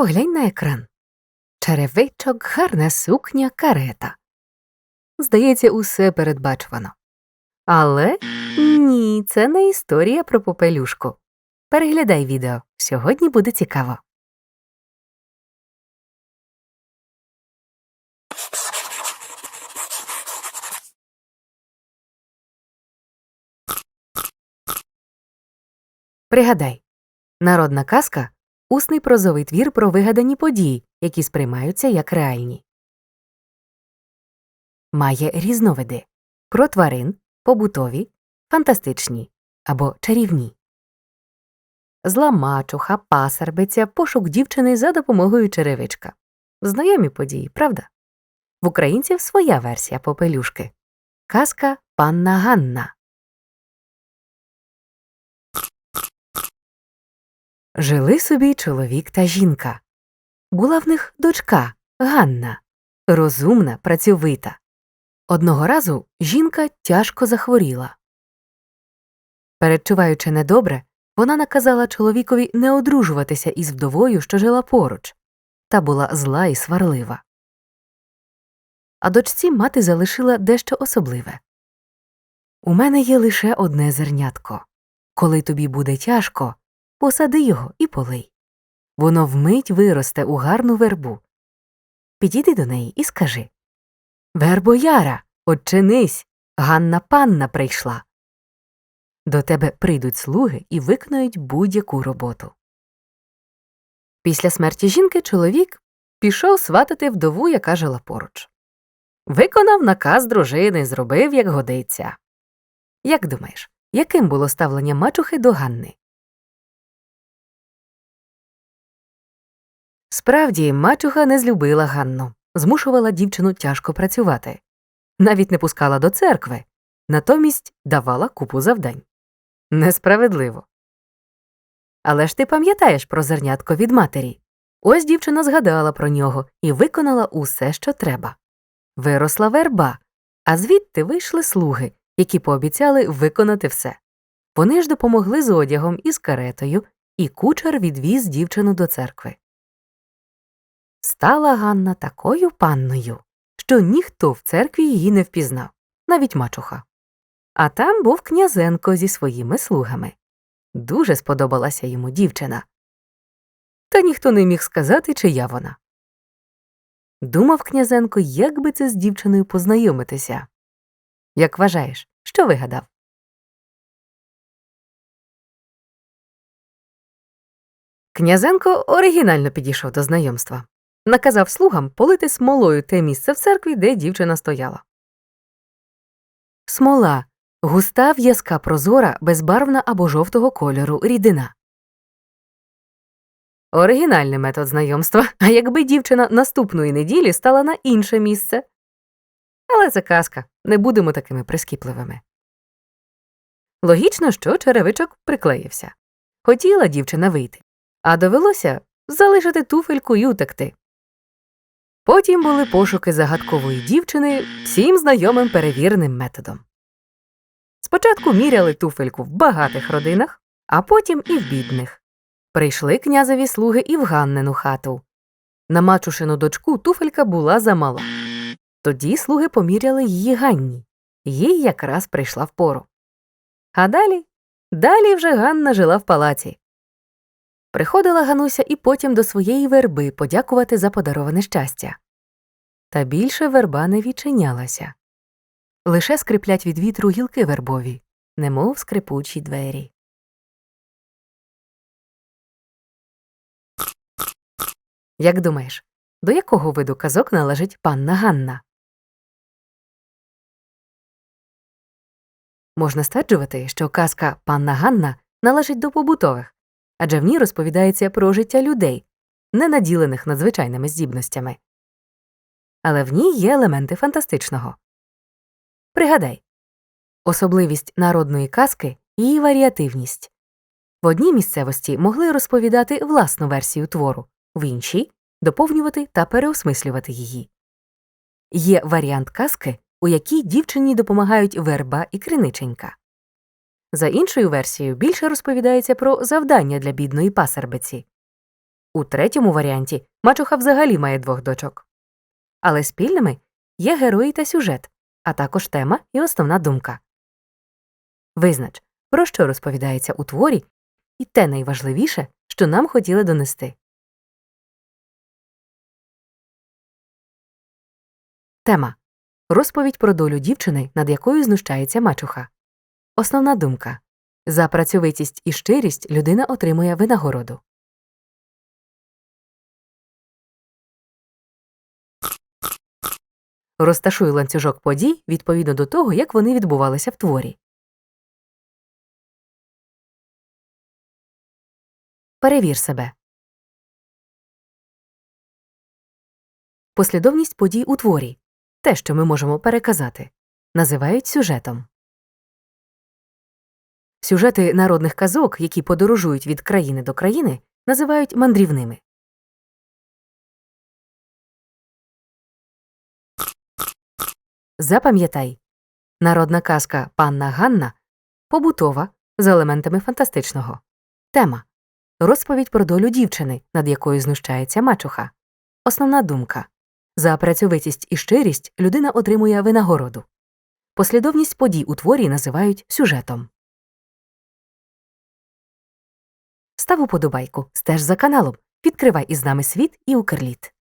Поглянь на екран. Черевичок, гарна сукня, карета. Здається, усе передбачувано. Але ні, це не історія про попелюшку. Переглядай відео. Сьогодні буде цікаво. Пригадай, народна казка усний прозовий твір про вигадані події, які сприймаються як реальні. Має різновиди про тварин, побутові, фантастичні або чарівні. Зла мачуха, пасарбиця, пошук дівчини за допомогою черевичка. Знайомі події, правда? В українців своя версія попелюшки. Казка Панна Ганна. Жили собі чоловік та жінка. Була в них дочка Ганна, розумна, працьовита. Одного разу жінка тяжко захворіла. Передчуваючи недобре, вона наказала чоловікові не одружуватися із вдовою, що жила поруч, та була зла і сварлива. А дочці мати залишила дещо особливе У мене є лише одне зернятко. Коли тобі буде тяжко, посади його і полий. Воно вмить виросте у гарну вербу. Підійди до неї і скажи Вербо Яра, очинись, Ганна панна прийшла. До тебе прийдуть слуги і виконують будь-яку роботу. Після смерті жінки чоловік пішов сватати вдову, яка жила поруч. Виконав наказ дружини, зробив, як годиться. Як думаєш, яким було ставлення мачухи до Ганни? Справді, мачуха не злюбила Ганну, змушувала дівчину тяжко працювати, навіть не пускала до церкви, натомість давала купу завдань. Несправедливо. Але ж ти пам'ятаєш про зернятко від матері. Ось дівчина згадала про нього і виконала усе, що треба. Виросла верба, а звідти вийшли слуги, які пообіцяли виконати все. Вони ж допомогли з одягом і з каретою, і кучер відвіз дівчину до церкви. Стала Ганна такою панною, що ніхто в церкві її не впізнав, навіть мачуха. А там був князенко зі своїми слугами. Дуже сподобалася йому дівчина. Та ніхто не міг сказати, чия вона. Думав князенко, як би це з дівчиною познайомитися. Як вважаєш, що вигадав? Князенко оригінально підійшов до знайомства. Наказав слугам полити смолою те місце в церкві, де дівчина стояла. Смола густа в'язка прозора, безбарвна або жовтого кольору рідина. Оригінальний метод знайомства, а якби дівчина наступної неділі стала на інше місце. Але це казка, не будемо такими прискіпливими. Логічно, що черевичок приклеївся. Хотіла дівчина вийти, а довелося залишити туфельку й утекти. Потім були пошуки загадкової дівчини всім знайомим перевіреним методом. Спочатку міряли туфельку в багатих родинах, а потім і в бідних. Прийшли князеві слуги і в Ганнину хату. На мачушину дочку туфелька була замала. Тоді слуги поміряли її Ганні, їй якраз прийшла впору. А далі далі вже Ганна жила в палаці. Приходила Гануся і потім до своєї верби подякувати за подароване щастя. Та більше верба не відчинялася. Лише скриплять від вітру гілки вербові, немов скрипучі двері. Як думаєш, до якого виду казок належить панна Ганна? Можна стверджувати, що казка Панна Ганна належить до побутових, адже в ній розповідається про життя людей, не наділених надзвичайними здібностями. Але в ній є елементи фантастичного. Пригадай особливість народної казки її варіативність. В одній місцевості могли розповідати власну версію твору, в іншій доповнювати та переосмислювати її. Є варіант казки, у якій дівчині допомагають верба і криниченька. За іншою версією більше розповідається про завдання для бідної пасербиці. У третьому варіанті мачуха взагалі має двох дочок. Але спільними є герої та сюжет, а також тема і основна думка. Визнач, про що розповідається у творі, і те найважливіше, що нам хотіли донести. Тема Розповідь про долю дівчини, над якою знущається мачуха. Основна думка За працьовитість і щирість людина отримує винагороду. Розташуй ланцюжок подій відповідно до того, як вони відбувалися в творі. Перевір себе. Послідовність подій у творі те, що ми можемо переказати, називають сюжетом. Сюжети народних казок, які подорожують від країни до країни, називають мандрівними. Запам'ятай народна казка Панна Ганна побутова з елементами фантастичного. Тема розповідь про долю дівчини, над якою знущається мачуха. Основна думка за працьовитість і щирість людина отримує винагороду. Послідовність подій у творі називають сюжетом. Став уподобайку, стеж за каналом, відкривай із нами світ і Укрліт.